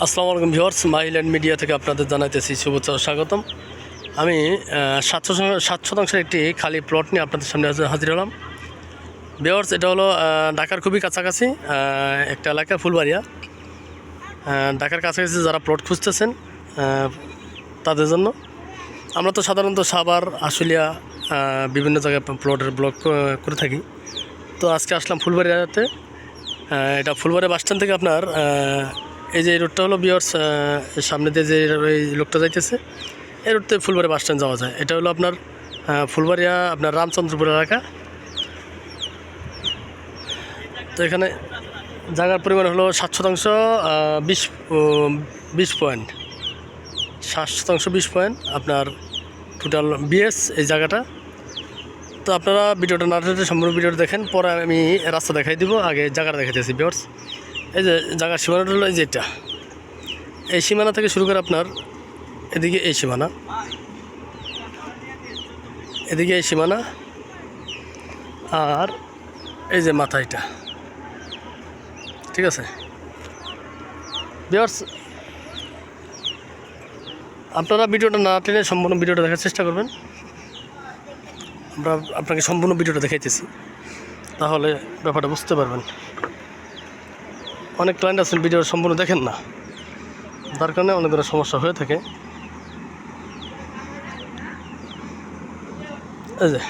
আসসালামু আলাইকুম viewers Mile End media থেকে আপনাদের জানাইতেছি শুভেচ্ছা স্বাগতম। আমি সাতশো সাত শতাংশের একটি খালি প্লট নিয়ে আপনাদের সামনে হাজির- হলাম। ভিউয়ার্স, এটা হলো ঢাকার খুবই কাছাকাছি একটা এলাকা, ফুলবাড়িয়া। ঢাকার কাছাকাছি যারা প্লট খুঁজতেছেন তাদের জন্য। আমরা তো সাধারণত সাভার, আশুলিয়া বিভিন্ন জায়গায় প্লটের ব্লক করে থাকি। তো আজকে আসলাম ফুলবাড়িয়াতে। এটা ফুলবাড়িয়া বাস স্ট্যান্ড থেকে আপনার এই যে রোডটা হলো বিয়ার্স সামনে দিয়ে যে এই লোকটা যাইতেছে, এই রোডতে ফুলবাড়ি বাস স্ট্যান্ড যাওয়া যায়। এটা হলো আপনার ফুলবাড়িয়া, আপনার রামচন্দ্রপুর এলাকা। তো এখানে জায়গার পরিমাণ হলো সাত শতাংশ বিশ বিশ পয়েন্ট সাত শতাংশ, বিশ পয়েন্ট আপনার টোটাল বিএস এই জায়গাটা। তো আপনারা ভিডিওটা না সম্পূর্ণ ভিডিওটা দেখেন, পরে আমি রাস্তা দেখাই দিব, আগে জায়গাটা দেখাইতেছি বিয়ার্স এই যে জায়গার সীমানাটা হলো এই যে এটা এই সীমানা থেকে শুরু করে আপনার এদিকে এই সীমানা। এদিকে এই সীমানা আর এই যে মাথা এটা। ঠিক আছে? বিয়ার্স আপনারা ভিডিওটা না টেনে সম্পূর্ণ ভিডিওটা দেখার চেষ্টা করবেন। আমরা আপনাকে সম্পূর্ণ ভিডিওটা দেখাইতেছি। তাহলে ব্যাপারটা বুঝতে পারবেন। অনেক ক্লায়েন্ট আছেন ভিডিও সম্পূর্ণ দেখেন না। তার কারণে অনেক ধরনের সমস্যা হয়ে থাকে। এই যে,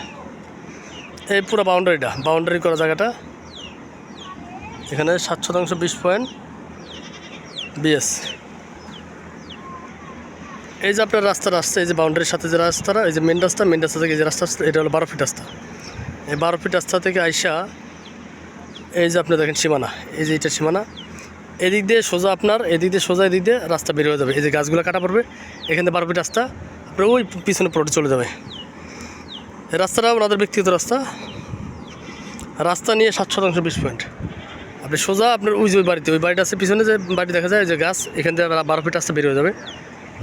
এই পুরো বাউন্ডারিটা বাউন্ডারি করা জায়গাটা, এখানে সাত শতাংশ বিশ পয়েন্ট বিএস। এই যে আপনার রাস্তাটা আসছে, এই যে বাউন্ডারির সাথে যে রাস্তাটা, এই যে মেন রাস্তা মেন রাস্তা থেকে যে রাস্তা আসছে, এটা হলো বারো ফিট রাস্তা। এই বারো ফিট রাস্তা থেকে আইসা এই যে আপনি দেখেন সীমানা, এই যে এটা সীমানা, এদিক দিয়ে সোজা আপনার, এদিক দিয়ে সোজা, এদিক দিয়ে রাস্তা বের হয়ে যাবে। এই যে গাছগুলো কাটা পড়বে, এখানে ফিট রাস্তা, আপনার ওই পিছনে প্লটে চলে যাবে। রাস্তাটা ওনাদের ব্যক্তিগত রাস্তা। রাস্তা নিয়ে সাত শতাংশ বিশ পয়েন্ট। আপনি সোজা আপনার ওই যে ওই বাড়িতে, ওই বাড়িটা আছে, পিছনে যে বাড়ি দেখা যায় যে গাছ, এখান থেকে বারো ফিট রাস্তা বের হয়ে যাবে।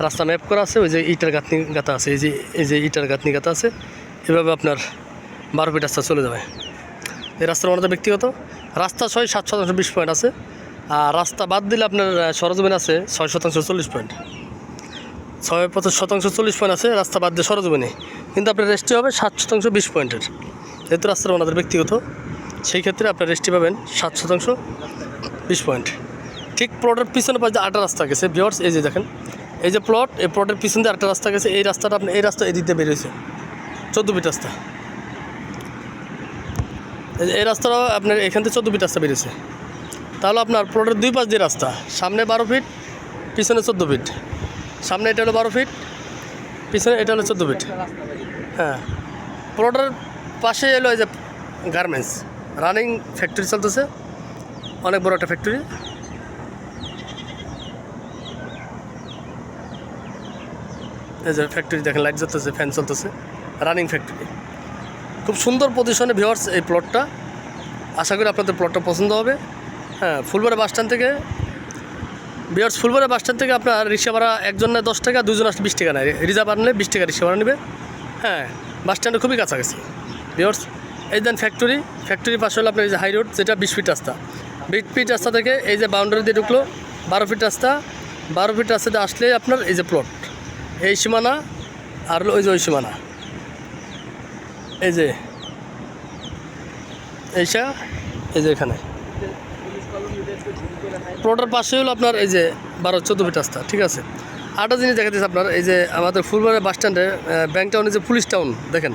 রাস্তা ম্যাপ করা আছে, ওই যে ইটার গাঁথনি গাঁথা আছে, এই যে এই যে ইটার গাঁথনি গাঁথা আছে, এভাবে আপনার বারো ফিট রাস্তা চলে যাবে। এই রাস্তার ওনাদের ব্যক্তিগত। রাস্তা ছয় সাত শতাংশ বিশ পয়েন্ট আছে, আর রাস্তা বাদ দিলে আপনার সরজমিন আছে ছয় শতাংশ চল্লিশ পয়েন্ট ছয় পঁচাশ শতাংশ চল্লিশ পয়েন্ট আছে, রাস্তা বাদ দিয়ে সরজমিনে। কিন্তু আপনার রেস্টি হবে সাত শতাংশ বিশ পয়েন্টের যেহেতু রাস্তাটা ওনাদের ব্যক্তিগত, সেই ক্ষেত্রে আপনার রেস্টি পাবেন সাত শতাংশ বিশ পয়েন্ট ঠিক প্লটের পিছনে পাশে আটটা রাস্তা গেছে বিয়ার্স এই যে দেখেন, এই যে প্লট এই প্লটের পিছন দিয়ে আটটা রাস্তা গেছে, এই রাস্তাটা আপনি, এই রাস্তা এদিক দিয়ে বেরিয়েছে চোদ্দ ফিট রাস্তা। এই রাস্তাটা আপনার এখান থেকে চোদ্দ ফিট রাস্তা বেরিয়েছে। তাহলে আপনার প্লটের দুই পাশ দিয়ে রাস্তা। সামনে বারো ফিট, পিছনে চোদ্দ ফিট। সামনে এটা হলো বারো ফিট, পিছনে এটা হলো চোদ্দ ফিট। হ্যাঁ প্লটের পাশে এলো এই যে গার্মেন্টস। রানিং ফ্যাক্টরি চলতেছে, অনেক বড় একটা ফ্যাক্টরি। এই যে ফ্যাক্টরি দেখেন, লাইট জ্বলতেছে, ফ্যান চলতেছে, রানিং ফ্যাক্টরি। খুব সুন্দর পজিশনে ভিওয়ার্স এই প্লটটা আশা করি আপনাদের প্লটটা পছন্দ হবে। হ্যাঁ ফুলবাড়ি বাস স্ট্যান্ড থেকে বিয়ার্স ফুলবাড়ি বাস স্ট্যান্ড থেকে আপনার রিক্সা ভাড়া একজন নেয় দশ টাকা, দুজন আসলে বিশ টাকা নেয়। রিজার্ভ আনলে বিশ টাকা রিক্সা ভাড়া নেবে। হ্যাঁ বাস স্ট্যান্ডে খুবই কাছাকাছি। বিয়ার্স এই দেন ফ্যাক্টরি ফ্যাক্টরির পাশে হলো আপনার এই যে হাই রোড যেটা বিশ ফিট রাস্তা। বিশ ফিট রাস্তা থেকে এই যে বাউন্ডারি দিয়ে ঢুকলো, বারো ফিট রাস্তা। বারো ফিট রাস্তাতে আসলে আপনার এই যে প্লট এই সীমানা আর ওই যে ওই সীমানা। এই যে, এইটা, এই যে এখানে। প্লটের পাশে হলো আপনার এই যে বারো চোদ্দ ফিট রাস্তা, ঠিক আছে? আরেকটা জিনিস দেখাতেছে আপনার, এই যে আমাদের ফুলবাড়ি বাস স্ট্যান্ডে ব্যাংক টাউনে যে পুলিশ টাউন দেখেন?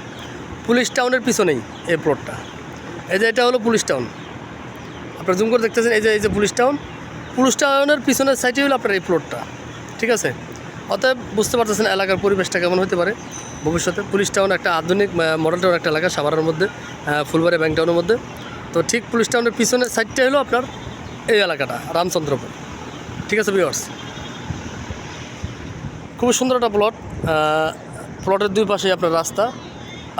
পুলিশ টাউনের পিছনেই এই প্লটটা এই যে এটা হলো পুলিশ টাউন আপনার জুম করে দেখতেছেন, এই যে এই যে পুলিশ টাউন পুলিশ টাউনের পিছনের সাইডে হলো আপনার এই প্লটটা ঠিক আছে? অতএব বুঝতে পারতেছেন এলাকার পরিবেশটা কেমন হতে পারে। ভবিষ্যতে পুলিশ টাউন একটা আধুনিক মডেল টাউন একটা এলাকা, সাভারের মধ্যে ফুলবাড়ি ব্যাংক টাউনের মধ্যে। তো ঠিক পুলিশ টাউনের পিছনের সাইডটা হলো আপনার এই এলাকাটা, রামচন্দ্রপুর। ঠিক আছে বিয়ার্স খুব সুন্দর একটা প্লট প্লটের দুই পাশে আপনার রাস্তা।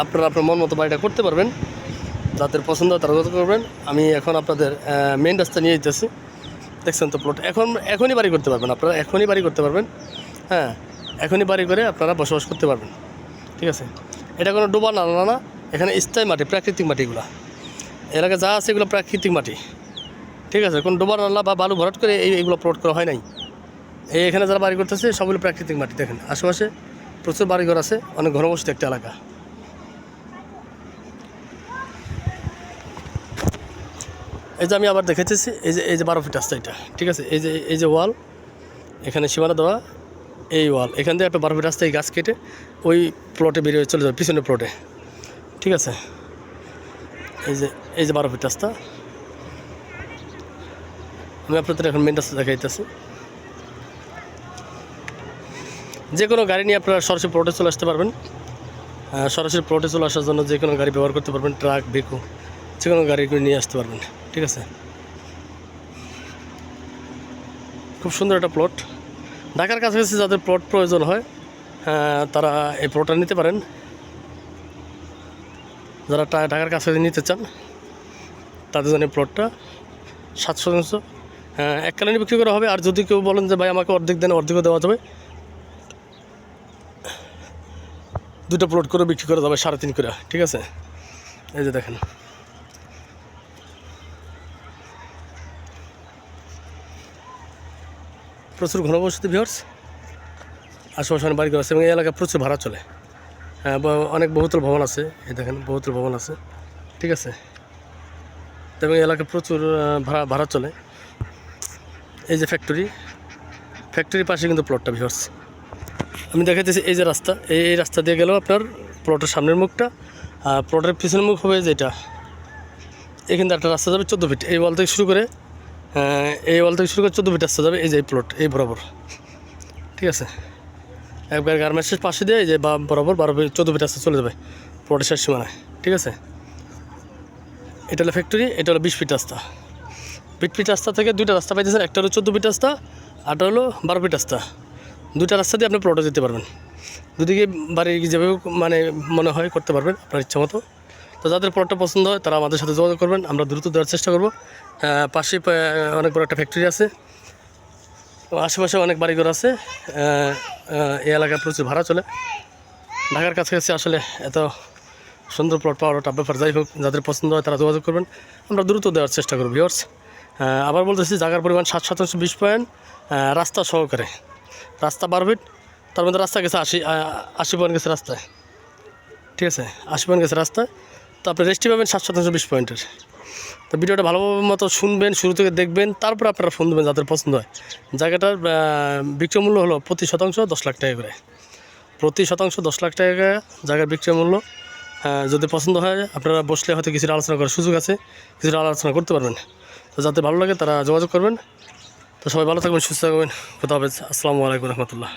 আপনারা আপনার মন মতো বাড়িটা করতে পারবেন। যাদের পছন্দ তারা কত করবেন। আমি এখন আপনাদের মেন রাস্তা নিয়ে যেতেছি দেখছেন তো প্লট এখন, এখনই বাড়ি করতে পারবেন আপনারা, এখনই বাড়ি করতে পারবেন। হ্যাঁ এখনই বাড়ি করে আপনারা বসবাস করতে পারবেন। ঠিক আছে? এটা কোনো ডোবা না না এখানে স্থায়ী মাটি, প্রাকৃতিক মাটিগুলো। এলাকা যা আছে এগুলো প্রাকৃতিক মাটি। ঠিক আছে? কোনো ডোবা নালা বা বালু ভরাট করে এই এইগুলো প্লট করা হয় নাই। এই এখানে যারা বাড়ি করতেছে সবগুলো প্রাকৃতিক মাটি, দেখেন। আশেপাশে প্রচুর বাড়িঘর আছে, অনেক ঘনবসতি একটা এলাকা। এই যে আমি আবার দেখেছি, এই যে এই যে বারো ফিট রাস্তা এটা। ঠিক আছে? এই যে এই যে ওয়াল, এখানে সীমানা দেওয়া। এই ওয়াল, এখান থেকে একটা বারো ফিট রাস্তা গাছ কেটে ওই প্লটে বেরিয়ে চলে যাবে, পিছনের প্লটে ঠিক আছে? এই যে এই যে বারো ফিট রাস্তা। আমি আপনাদের এখন মেন রাস্তা দেখাইতেছি। যে কোনো গাড়ি নিয়ে আপনারা সরাসরি প্লটে চলে আসতে পারবেন। সরাসরি প্লটে চলে আসার জন্য যে কোনো গাড়ি ব্যবহার করতে পারবেন, ট্রাক বেকু যে কোনো গাড়ি নিয়ে আসতে পারবেন। ঠিক আছে? খুব সুন্দর একটা প্লট ঢাকার কাছাকাছি যাদের প্লট প্রয়োজন হয় আহ, তারা এই প্লটটা নিতে পারেন। যারা ঢাকার কাছাকাছি নিতে চান তাদের জন্য প্লটটা সাত শতাংশ হ্যাঁ, এককালীন বিক্রি করা হবে আর যদি কেউ বলেন যে ভাই আমাকে অর্ধেক দেন অর্ধেকও দেওয়া যাবে দুটো প্লট করে বিক্রি করা যাবে সাড়ে তিন করে ঠিক আছে? এই যে দেখেন। প্রচুর ঘনবসতি ভিওর্স আশেপাশে অনেক বাড়ি আছে এবং এই এলাকায় প্রচুর ভাড়া চলে। হ্যাঁ অনেক বহুতল ভবন আছে। এই দেখেন, বহুতল ভবন আছে। ঠিক আছে? এবং এই এলাকায় প্রচুর ভাড়া ভাড়া চলে। এই যে ফ্যাক্টরি ফ্যাক্টরির পাশে কিন্তু প্লটটা ভিওর্স আমি দেখাইতেছি এই যে রাস্তা। এই রাস্তা দিয়ে গেলেও আপনার প্লটের সামনের মুখটা, আর প্লটের পিছনের মুখ হবে যেটা। এখান একটা রাস্তা যাবে চোদ্দ ফিট এই ওয়াল থেকে শুরু করে এই ওয়াল থেকে শুরু করে চোদ্দ ফিট রাস্তা যাবে? এই যে এই প্লট এই বরাবর। ঠিক আছে? একবার গার্মেন্টসের পাশে দিয়ে এই যে বরাবর বারো ফিট, চোদ্দ ফিট রাস্তা চলে যাবে প্লটের শেষ সীমানায়। ঠিক আছে? এটা হলো ফ্যাক্টরি এটা হলো বিশ ফিট রাস্তা। বিশ ফিট রাস্তা থেকে দুইটা রাস্তা পাইতেছেন, একটা হলো চোদ্দ ফিট রাস্তা, আরটা হলো বারো ফিট রাস্তা। দুইটা রাস্তা দিয়ে আপনি প্লটে যেতে পারবেন। দুদিকে বাড়ি যেভাবে মানে মনে হয় করতে পারবেন, আপনার ইচ্ছা মতো। তো যাদের প্লটটা পছন্দ হয়, তারা আমাদের সাথে যোগাযোগ করবেন। আমরা দ্রুত দেওয়ার চেষ্টা করব। পাশে অনেক বড় একটা ফ্যাক্টরি আছে। আশেপাশে অনেক বাড়িঘর আছে। এই এলাকায় প্রচুর ভাড়া চলে। ঢাকার কাছাকাছি আসলে এত সুন্দর প্লট পাওয়ার ওটা ব্যাপার। যাই হোক, যাদের পছন্দ হয়, তারা যোগাযোগ করবেন। আমরা দ্রুত দেওয়ার চেষ্টা করব ভিওর্স আবার বলতেছি, জায়গার পরিমাণ সাত শতাংশ বিশ পয়েন্ট রাস্তা সহকারে। রাস্তা বারো ফিট তার মধ্যে রাস্তা গেছে আশি আশি পয়েন্ট গেছে রাস্তায়। ঠিক আছে? আশি পয়েন্ট গেছে রাস্তায়। তো আপনি রেস্টি পাবেন সাত শতাংশ বিশ পয়েন্টের তো ভিডিওটা ভালোভাবে মতো শুনবেন, শুরু থেকে দেখবেন, তারপর আপনারা ফোন দেবেন যাদের পছন্দ হয়। জায়গাটার বিক্রয় মূল্য হলো প্রতি শতাংশ দশ লাখ টাকা করে। প্রতি শতাংশ দশ লাখ টাকা জায়গার বিক্রয় মূল্য। যদি পছন্দ হয়, আপনারা বসলে হয়তো কিছুটা আলোচনা করার সুযোগ আছে, কিছুটা আলোচনা করতে পারবেন। তো যাতে ভালো লাগে, তারা যোগাযোগ করবেন। তো সবাই ভালো থাকবেন, সুস্থ থাকবেন। কোথাও আসসালামু আলাইকুম রহমতুল্লাহ।